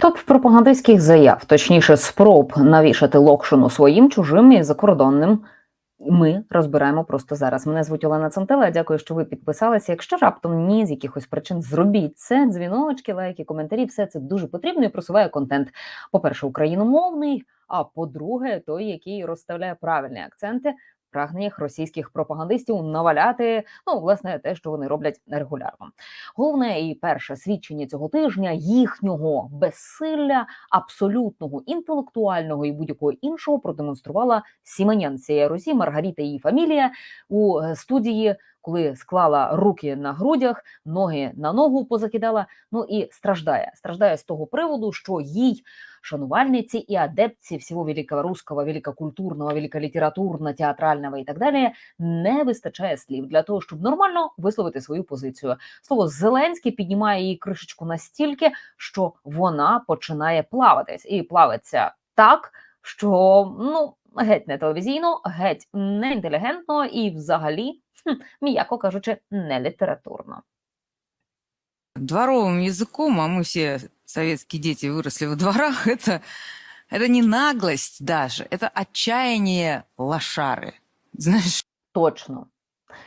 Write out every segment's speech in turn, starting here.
Топ пропагандистських заяв, точніше, спроб навішати локшину своїм чужим і закордонним. Ми розбираємо просто зараз. Мене звуть Олена Цантела. Дякую, що ви підписалися. Якщо раптом ні з якихось причин зробіть це, дзвіночки, лайки, коментарі, все це дуже потрібно і просуває контент. По-перше, україномовний. А по-друге, той, який розставляє правильні акценти прагненнях російських пропагандистів наваляти, ну власне, те, що вони роблять регулярно. Головне і перше свідчення цього тижня їхнього безсилля, абсолютного інтелектуального і будь-якого іншого продемонструвала Сіменян цієї Русі Маргарита і її фамілія у е, студії, коли склала руки на грудях, ноги на ногу позакидала. Ну і страждає. Страждає з того приводу, що їй шанувальниці і адепці всього великорусского, великокультурного, великолітературно, театрального і так далі не вистачає слів для того, щоб нормально висловити свою позицію. Слово Зеленський піднімає її кришечку настільки, що вона починає плаватись, і плавиться так, що ну геть не телевізійно, геть не інтелігентно і, взагалі, м'яко кажучи, не літературно. дворовым языком, а мы все советские дети выросли во дворах, это, это не наглость даже, это отчаяние лошары. Знаешь, Точно.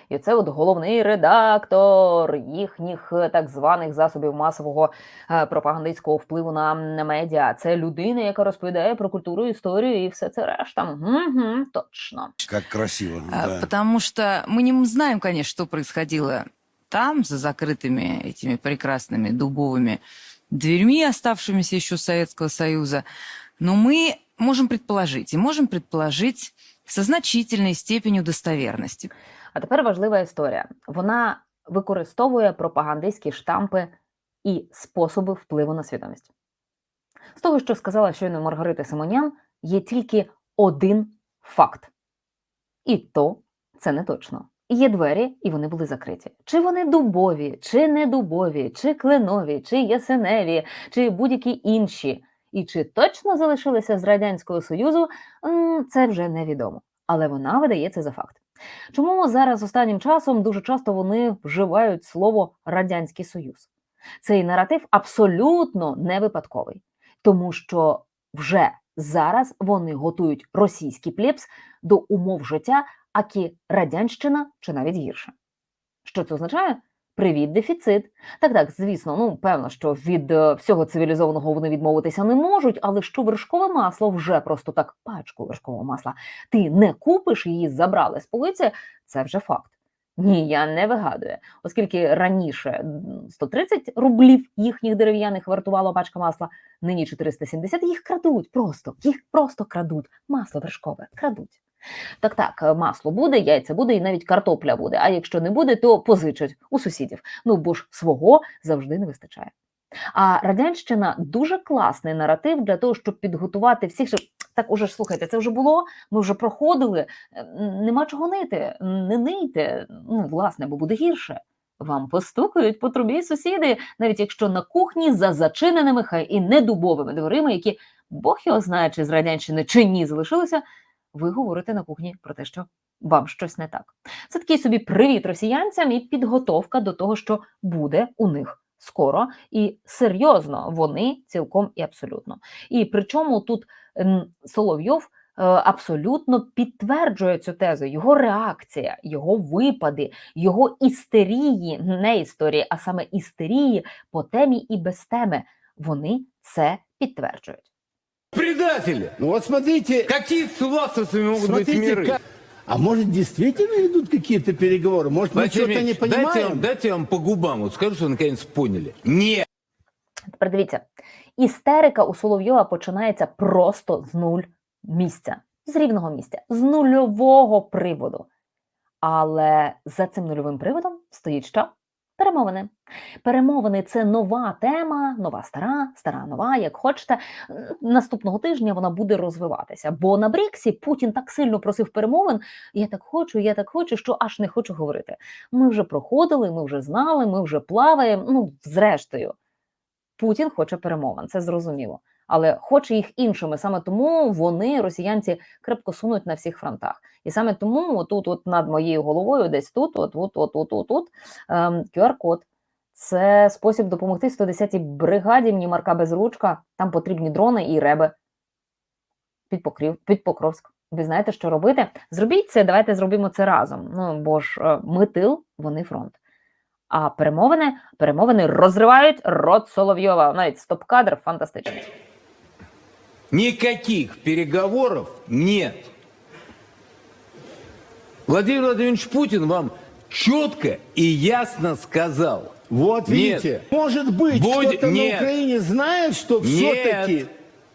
І це от головний редактор їхніх е, так званих засобів масового е, пропагандистського впливу на, на медіа. Це людина, яка розповідає про культуру, історію і все це решта. Угу, точно. Как красиво. а, да. потому что мы не знаем, конечно, что происходило там, за закрытыми этими прекрасными дубовыми дверьми, оставшимися еще Советского Союза, но мы можем предположить, и можем предположить со значительной степенью достоверности. А тепер важлива історія. Вона використовує пропагандистські штампи і способи впливу на свідомість. З того, що сказала щойно Маргарита Симонян, є тільки один факт. І то це не точно. Є двері, і вони були закриті. Чи вони дубові, чи не дубові, чи кленові, чи ясеневі, чи будь-які інші. І чи точно залишилися з Радянського Союзу, це вже невідомо. Але вона видає це за факт. Чому зараз останнім часом дуже часто вони вживають слово Радянський Союз? Цей наратив абсолютно не випадковий, тому що вже зараз вони готують російський плебс до умов життя, акі радянщина чи навіть гірше. Що це означає? Привіт, дефіцит. Так, так, звісно, ну певно, що від е, всього цивілізованого вони відмовитися не можуть, але що вершкове масло вже просто так пачку вершкового масла ти не купиш, її забрали з полиці, це вже факт. Ні, я не вигадую, оскільки раніше м, 130 рублів їхніх дерев'яних вартувала пачка масла, нині 470, їх крадуть просто, їх просто крадуть. Масло вершкове крадуть. Так, так, е, масло буде, яйця буде і навіть картопля буде. А якщо не буде, то позичать у сусідів. Ну бо ж свого завжди не вистачає. А радянщина дуже класний наратив для того, щоб підготувати всіх. Щоб... Так, уже ж слухайте, це вже було, ми вже проходили. е, Нема чого нити, не нийте. Ну, власне, бо буде гірше. Вам постукають по трубі сусіди, навіть якщо на кухні за зачиненими хай і не дубовими дверима, які Бог його знає, чи з радянщини чи ні залишилися, ви говорите на кухні про те, що вам щось не так. Це такий собі привіт росіянцям і підготовка до того, що буде у них скоро і серйозно вони цілком і абсолютно. І причому тут Соловйов е, абсолютно підтверджує цю тезу. Його реакція, його випади, його істерії, не історії, а саме істерії по темі і без теми. Вони це підтверджують Предатели! Ну вот смотрите, Какие с властовцами могут смотрите, быть миры? как- а может действительно идут какие-то переговоры? Может мы Владимир что-то не Ильич, дайте, я понимаем? вам, дайте я вам по губам вот скажу, что вы наконец поняли. Нет! Тепер дивіться, істерика у Соловйова починається просто з нуль місця, з рівного місця, з нульового приводу. Але за цим нульовим приводом стоїть що? Перемовини. Перемовини це нова тема, нова стара, стара нова, як хочете. Наступного тижня вона буде розвиватися. Бо на Бріксі Путін так сильно просив перемовин. Я так хочу, я так хочу, що аж не хочу говорити. Ми вже проходили, ми вже знали, ми вже плаваємо. Ну, зрештою, Путін хоче перемовин, це зрозуміло. Але хоче їх іншими. Саме тому вони, росіянці, крепко сунуть на всіх фронтах. І саме тому тут, от над моєю головою, десь тут, от, от, от, от, от, от ем, QR-код. Це спосіб допомогти 110-й бригаді мені Марка Безручка. Там потрібні дрони і реби. Під, Покрів, під Покровськ. Ви знаєте, що робити? Зробіть це, давайте зробимо це разом. Ну, бо ж е, ми тил, вони фронт. А перемовини, перемовини розривають рот Соловйова. Навіть стоп-кадр фантастичний. Никаких переговоров нет. Владимир Владимирович Путин вам четко и ясно сказал. Вот Нет. видите, может быть, Будь- кто-то на нет. Украине знает, что Нет. все-таки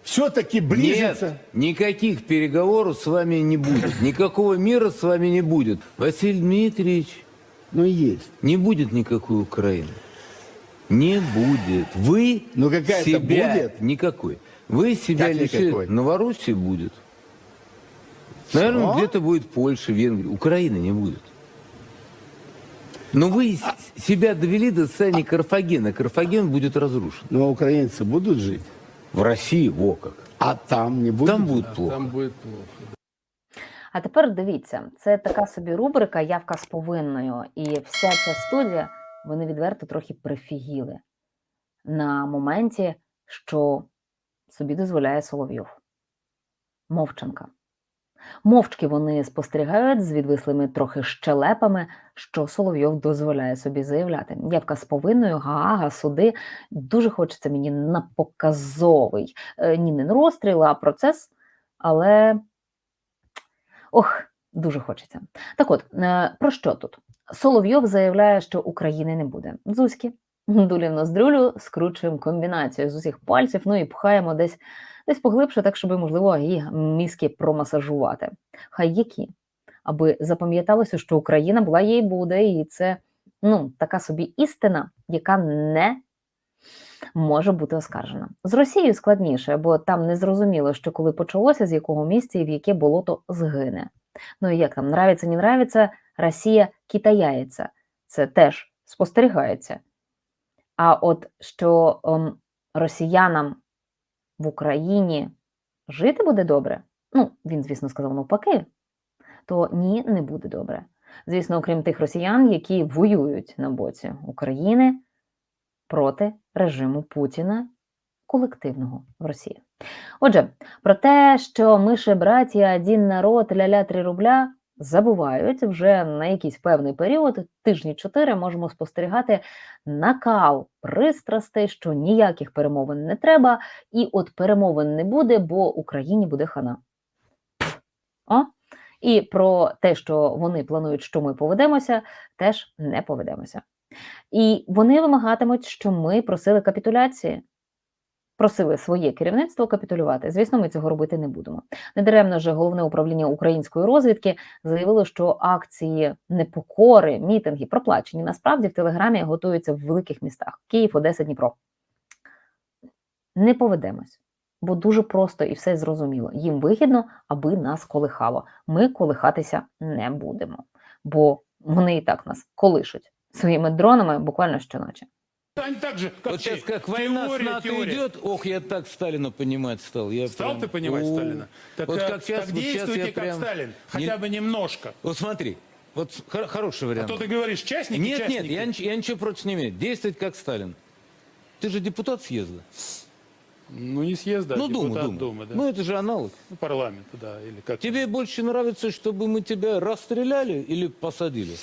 все-таки близится. Нет, никаких переговоров с вами не будет. Никакого мира с вами не будет. Василий Дмитриевич, Ну есть. не будет никакой Украины. Не будет. Вы Ну, какая-то себя будет? никакой. Вы себя Как лишили. никакой? Новороссия будет. Наверное, Что? где-то будет Польша, Венгрия. Украины не будет. Но вы с- себя довели до состояния Карфагена. Карфаген будет разрушен. Но украинцы будут жить, В России, во как. а там не будет. Там будет плохо. А тепер дивіться, це така собі рубрика Явка з повинною. І вся ця студія, вони відверто трохи прифігіли на моменті, що собі дозволяє Соловйов. Мовчанка. Мовчки вони спостерігають з відвислими трохи щелепами, що Соловйов дозволяє собі заявляти. Явка з повинною, гаага, суди. Дуже хочеться мені на показовий. Е, Ні, не розстріл, а процес. Але Ох, дуже хочеться. Так от, е, про що тут? Соловйов заявляє, що України не буде. Зузьки, дулі в ноздрюлю, скручуємо комбінацію з усіх пальців, ну і пхаємо десь, десь поглибше, так, щоб, можливо, і мізки промасажувати. Хай які. Аби запам'яталося, що Україна була і буде, і це ну, така собі істина, яка не може бути оскаржена. З Росією складніше, бо там не зрозуміло, що коли почалося, з якого місця і в яке болото згине. Ну і як там, нравиться, не нравиться, Росія китаяється. Це теж спостерігається. А от що ем, росіянам в Україні жити буде добре, ну, він, звісно, сказав навпаки, то ні, не буде добре. Звісно, окрім тих росіян, які воюють на боці України проти режиму Путіна колективного в Росії. Отже, про те, що ми ще братія, один народ, ля-ля три рубля, забувають вже на якийсь певний період, тижні чотири, можемо спостерігати накал пристрастей, що ніяких перемовин не треба, і от перемовин не буде, бо Україні буде хана. О? І про те, що вони планують, що ми поведемося, теж не поведемося. І вони вимагатимуть, що ми просили капітуляції, просили своє керівництво капітулювати. Звісно, ми цього робити не будемо. Недаремно ж головне управління української розвідки заявило, що акції непокори, мітинги проплачені. Насправді в телеграмі готуються в великих містах: Київ, Одеса, Дніпро. Не поведемось, бо дуже просто і все зрозуміло. Їм вигідно, аби нас колихало. Ми колихатися не будемо, бо вони і так нас колишуть своїми дронами буквально щоночі. Они так же, как Вот сейчас как война с Теория, НАТО теория. идет, ох, я так Сталина понимать стал. Я Стал прям- ты понимать О, Сталина? Так, вот э, как сейчас, так вот сейчас я как прям... Сталин, Не- хотя бы немножко. Вот смотри, вот хор- хороший А вариант. то ты говоришь, частники, Нет, частники. нет, я, нич- я ничего против не имею. Действовать как Сталин. Ты же депутат съезда. Ну, не съезда, а ну, депутат Дума. Думы, да. Ну, это же аналог. Ну, парламента, да. Или как Тебе больше нравится, чтобы мы тебя расстреляли или посадили?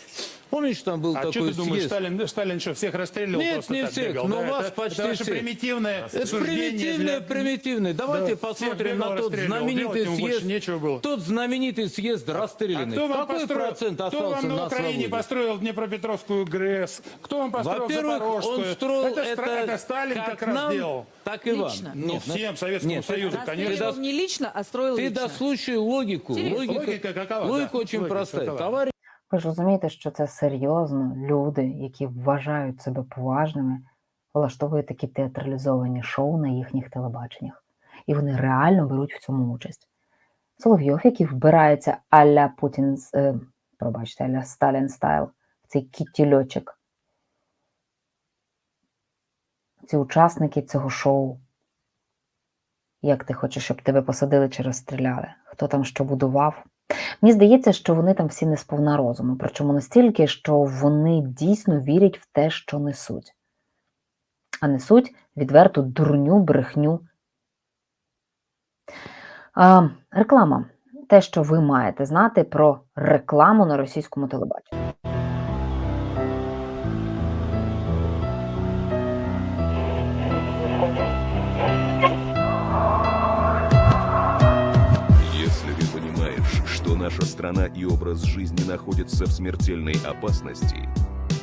Помнишь, там был А такой что ты думаешь, съезд? Сталин, Сталин что, всех расстреливал Нет, не всех, бегал, но да? вас это, почти это ваше всех. примитивное Это примитивное, для- примитивное. Давайте Да, посмотрим бегал, на тот знаменитый делать съезд. нечего было. Тот знаменитый съезд А расстрелянный. кто вам Какой построил, процент кто остался вам на на Украине свободе? построил Днепропетровскую ГРЭС? Кто вам построил Во-первых, Запорожскую? он строил это, это, это Сталин как, раз нам, делал. так и вам. Лично. Ну, Нет, всем Советскому нет, Союзу, конечно. Не лично, а строил Ты дослушай логику. Логика, какова, логика очень простая. Товарищ Ви ж розумієте, що це серйозно люди, які вважають себе поважними, влаштовують такі театралізовані шоу на їхніх телебаченнях. І вони реально беруть в цьому участь. Соловйов, який вбирається а-ля Путін, е, пробачте, а-ля Сталін стайл, цей кітільочок. Ці учасники цього шоу. Як ти хочеш, щоб тебе посадили чи розстріляли? Хто там що будував? Мені здається, що вони там всі не сповна розуму, причому настільки, що вони дійсно вірять в те, що несуть. а несуть відверту дурню, брехню. А, реклама. Те, що ви маєте знати про рекламу на російському телебаченні. Наша страна и образ жизни находятся в смертельной опасности,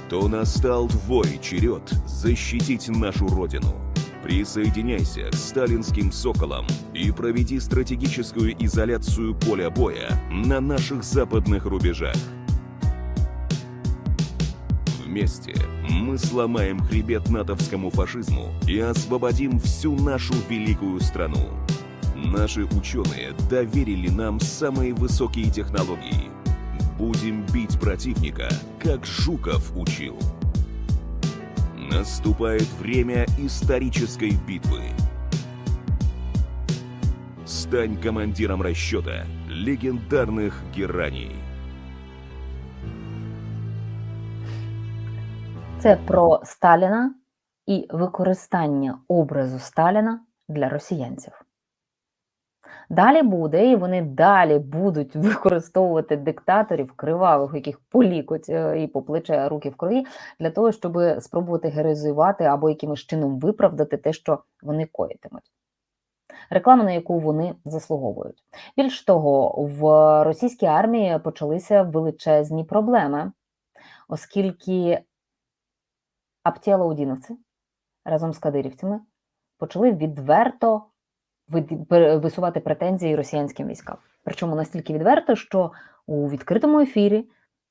то настал твой черед защитить нашу Родину. Присоединяйся к сталинским соколам и проведи стратегическую изоляцию поля боя на наших западных рубежах. Вместе мы сломаем хребет натовскому фашизму и освободим всю нашу великую страну. Наши ученые доверили нам самые высокие технологии. Будем бить противника, как Жуков учил. Наступает время исторической битвы. Стань командиром расчета легендарных гераний. Це про Сталіна і використання образу Сталіна для росіянців. Далі буде, і вони далі будуть використовувати диктаторів кривавих, яких полікоть е, і по плече руки в крові, для того, щоб спробувати героїзувати або якимось чином виправдати те, що вони коїтимуть. Реклама, на яку вони заслуговують. Більш того, в російській армії почалися величезні проблеми, оскільки аптіалаудіновці разом з кадирівцями почали відверто висувати претензії росіянським військам. Причому настільки відверто, що у відкритому ефірі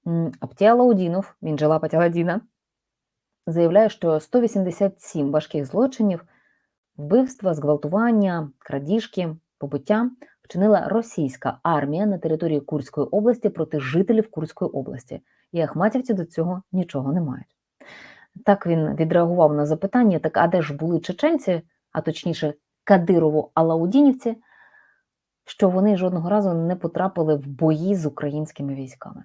м, Аптіалаудінов, він же Лапа Тяладіна, заявляє, що 187 важких злочинів, вбивства, зґвалтування, крадіжки, побиття вчинила російська армія на території Курської області проти жителів Курської області, і ахматівці до цього нічого не мають. Так він відреагував на запитання: так а де ж були чеченці, а точніше, Кадирово-Алаудінівці, що вони жодного разу не потрапили в бої з українськими військами.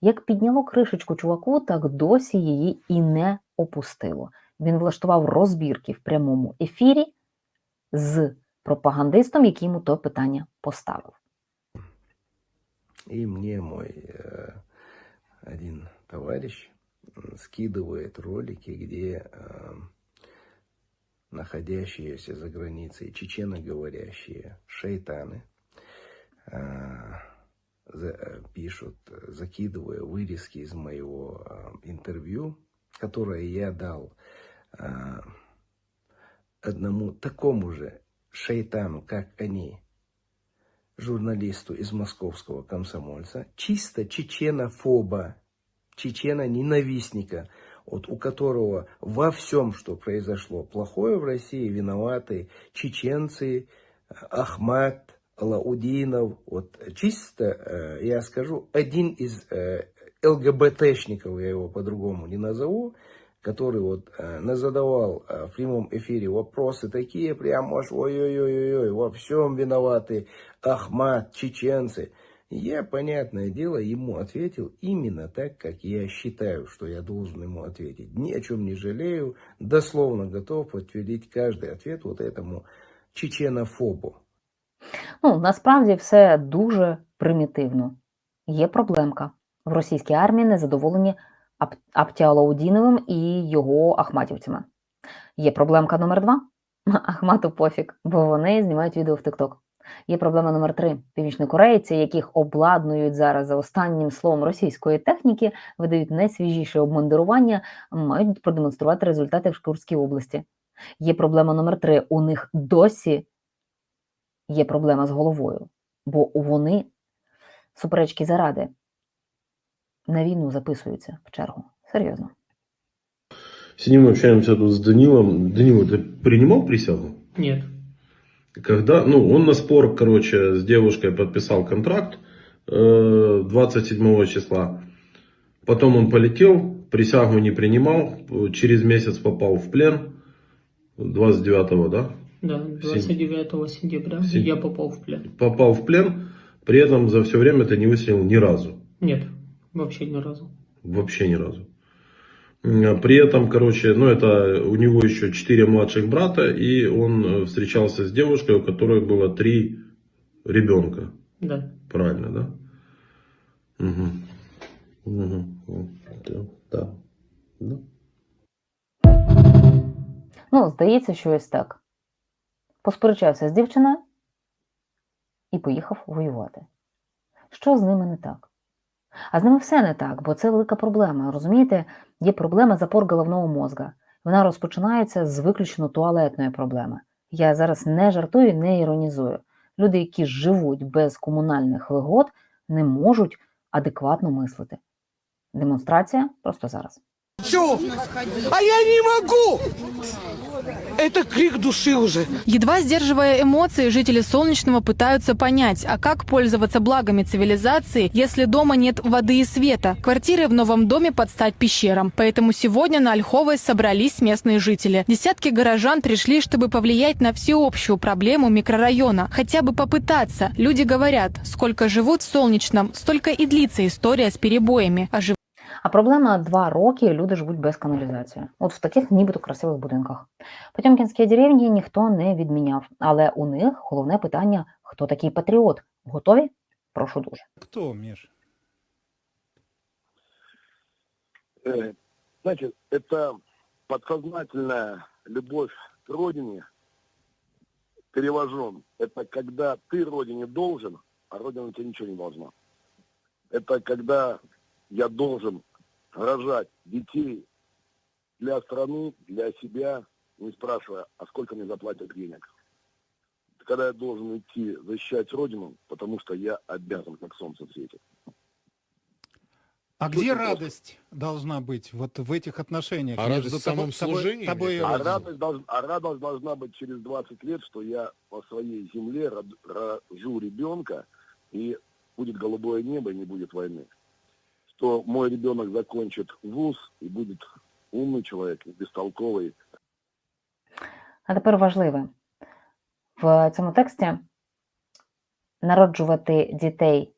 Як підняло кришечку чуваку, так досі її і не опустило. Він влаштував розбірки в прямому ефірі з пропагандистом, який йому то питання поставив. И мне мой э, один товарищ м, скидывает ролики, где э, находящиеся за границей чеченоговорящие шайтаны за- э, пишут, закидывая вырезки из моего э, интервью, которое я дал э, одному такому же шайтану, как они, журналисту из московского комсомольца, чисто чеченофоба, чечена-ненавистника, вот у которого во всем, что произошло плохое в России, виноваты чеченцы, Ахмат, Лаудинов, вот чисто, э, я скажу, один из э, ЛГБТшников, я его по-другому не назову, который вот э, назадавал в прямом эфире вопросы такие, прям ой-ой-ой-ой, во всем виноваты Ахмат, чеченцы. Я, понятное дело, ему ответил именно так, как я считаю, что я должен ему ответить. Ни о чем не жалею, дословно готов подтвердить каждый ответ вот этому чеченофобу. Ну, насправді все дуже примітивно. Є проблемка. В російській армії незадоволені Ап- Аптіалаудіновим і його ахматівцями. Є проблемка номер два. Ахмату пофіг, бо вони знімають відео в TikTok. Є проблема номер три. Північнокорейці, яких обладнують зараз за останнім словом російської техніки, видають найсвіжіше обмундирування, мають продемонструвати результати в Шкурській області. Є проблема номер три. У них досі є проблема з головою, бо вони суперечки заради на війну записуються в чергу. Серйозно. Сидим, общаемся тут с Данилом. Данил, ты принимал присягу? Нет. Когда, ну, он на спор, короче, с девушкой подписал контракт э, 27 числа. Потом он полетел, присягу не принимал, через месяц попал в плен. 29 да? Да, 29 сентября Сен- я попал в плен. Попал в плен, при этом за все время ты не выстрелил ни разу. Нет, вообще ни разу. Вообще ни разу. М, При этом, короче, ну это у него еще четыре младших брата, и он э, встречался с девушкой, у которой было три ребенка. Да. Правильно, да? Угу. Угу. Да. Да. Ну, здається, що ось так. Посперечався з дівчиною і поїхав воювати. Що з ними не так? А з ними все не так, бо це велика проблема. Розумієте, є проблема запор головного мозга. Вона розпочинається з виключно туалетної проблеми. Я зараз не жартую, не іронізую. Люди, які живуть без комунальних вигод, не можуть адекватно мислити. Демонстрація просто зараз. А я не могу! Это крик души уже. Едва сдерживая эмоции, жители Солнечного пытаются понять, а как пользоваться благами цивилизации, если дома нет воды и света. Квартиры в новом доме под стать пещерам. Поэтому сегодня на Ольховой собрались местные жители. Десятки горожан пришли, чтобы повлиять на всеобщую проблему микрорайона. Хотя бы попытаться. Люди говорят, сколько живут в Солнечном, столько и длится история с перебоями. А А проблема два роки люди живуть без каналізації. От в таких нібито красивих будинках. Потьомкінські деревні ніхто не відміняв, але у них головне питання: хто такий патріот? Готові? Прошу дуже. Кто, Миш? Э, Знаете, это подсознательная любовь к родине перевожен. Это когда ты родине должен, а родина тебе ничего не должна. Это когда я должен рожать детей для страны, для себя, не спрашивая, а сколько мне заплатят денег. Когда я должен идти защищать родину, потому что я обязан, как солнце светит. А где просто- радость должна быть вот в этих отношениях? А между радость в тобой- самом тобой- служении, тобой А радость, долж- а радость должна быть через 20 лет, что я по своей земле рожу ребенка, и будет голубое небо, и не будет войны. Что мой ребенок закончит вуз, и будет умный человек, и бестолковый. А тепер важливе в цьому тексті народжувати дітей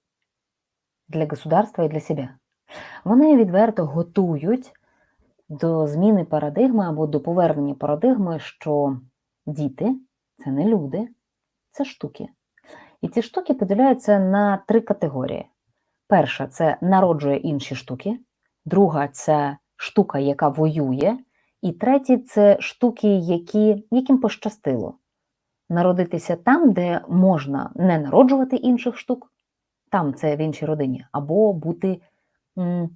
для государства і для себе. Вони відверто готують до зміни парадигми або до повернення парадигми, що діти це не люди, це штуки. І ці штуки поділяються на три категорії. Перша це народжує інші штуки, друга це штука, яка воює, і треті це штуки, які, яким пощастило народитися там, де можна не народжувати інших штук, там це в іншій родині, або бути м,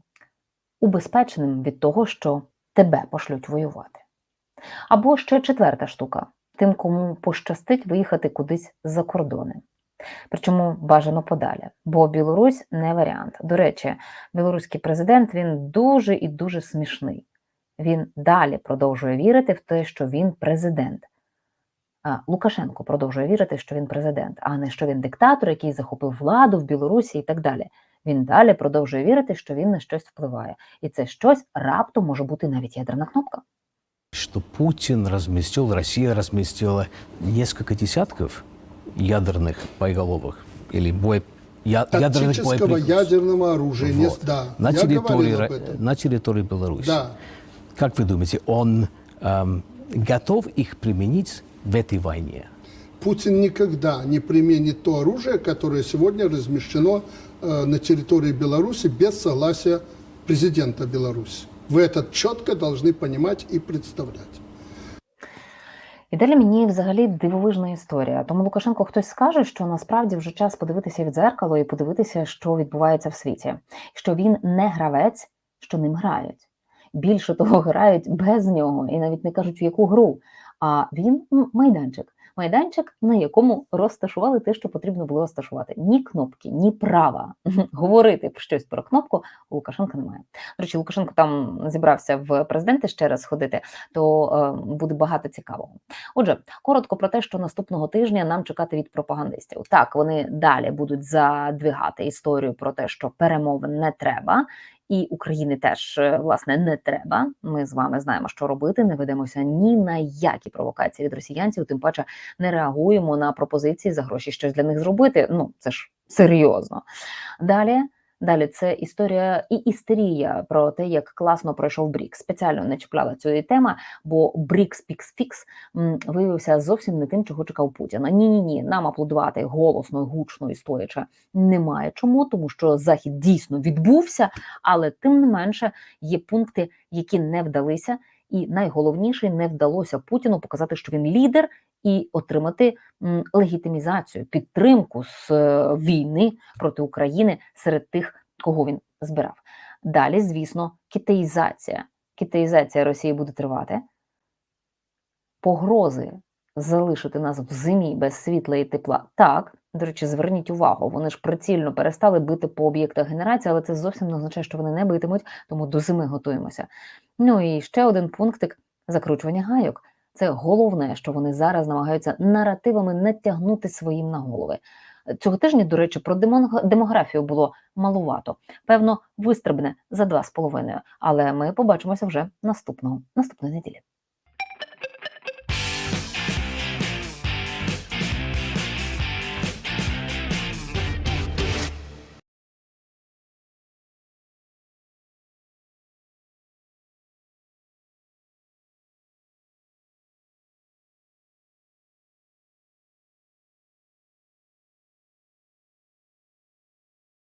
убезпеченим від того, що тебе пошлють воювати. Або ще четверта штука тим, кому пощастить виїхати кудись за кордони. Причому бажано подалі, бо Білорусь не варіант. До речі, білоруський президент він дуже і дуже смішний. Він далі продовжує вірити в те, що він президент. Лукашенко продовжує вірити, що він президент, а не що він диктатор, який захопив владу в Білорусі і так далі. Він далі продовжує вірити, що він на щось впливає, і це щось раптом може бути навіть ядерна кнопка. Что Путин разместил, Россия разместила несколько десятков ядерных боеголовок или бой, я, ядерных Тактического боеприпасов ядерного оружия. не- Вот. Да, на, я территории, говорил об Ро- этом. на территории Беларуси. Да. Как вы думаете, он эм, готов их применить в этой войне? Путин никогда не применит то оружие, которое сегодня размещено э, на территории Беларуси без согласия президента Беларуси. Вы это четко должны понимать и представлять. І далі мені взагалі дивовижна історія. Тому Лукашенко хтось скаже, що насправді вже час подивитися від дзеркало і подивитися, що відбувається в світі, що він не гравець, що ним грають. Більше того, грають без нього і навіть не кажуть, в яку гру. А він майданчик. Майданчик, на якому розташували те, що потрібно було розташувати. Ні кнопки, ні права говорити щось про кнопку Лукашенка немає. До речі, Лукашенко там зібрався в президенти ще раз ходити, то е, буде багато цікавого. Отже, коротко про те, що наступного тижня нам чекати від пропагандистів. Так, вони далі будуть задвигати історію про те, що перемовин не треба, і України теж е, власне не треба. Ми з вами знаємо, що робити. Не ведемося ні на які провокації від росіянців, тим паче не реагуємо на пропозиції за гроші щось для них зробити. Ну це ж серйозно. Далі Далі це історія і істерія про те, як класно пройшов Брікс. Спеціально не чіпляла цієї теми, бо Брікс Пікс Фікс виявився зовсім не тим, чого чекав Путіна. Ні, ні, ні, нам аплодувати голосно, гучно і стоячи немає чому, тому що захід дійсно відбувся, але тим не менше є пункти, які не вдалися. І найголовніше не вдалося Путіну показати, що він лідер, і отримати легітимізацію, підтримку з е, війни проти України серед тих, кого він збирав. Далі, звісно, китаїзація. Китаїзація Росії буде тривати. Погрози залишити нас в зимі без світла і тепла. Так, до речі, зверніть увагу, вони ж прицільно перестали бити по об'єктах генерації, але це зовсім не означає, що вони не битимуть, тому до зими готуємося. Ну і ще один пунктик закручування гайок. Це головне, що вони зараз намагаються наративами натягнути своїм на голови. Цього тижня, до речі, про демографію було малувато. Певно, вистрибне за два з половиною. Але ми побачимося вже наступного наступної неділі.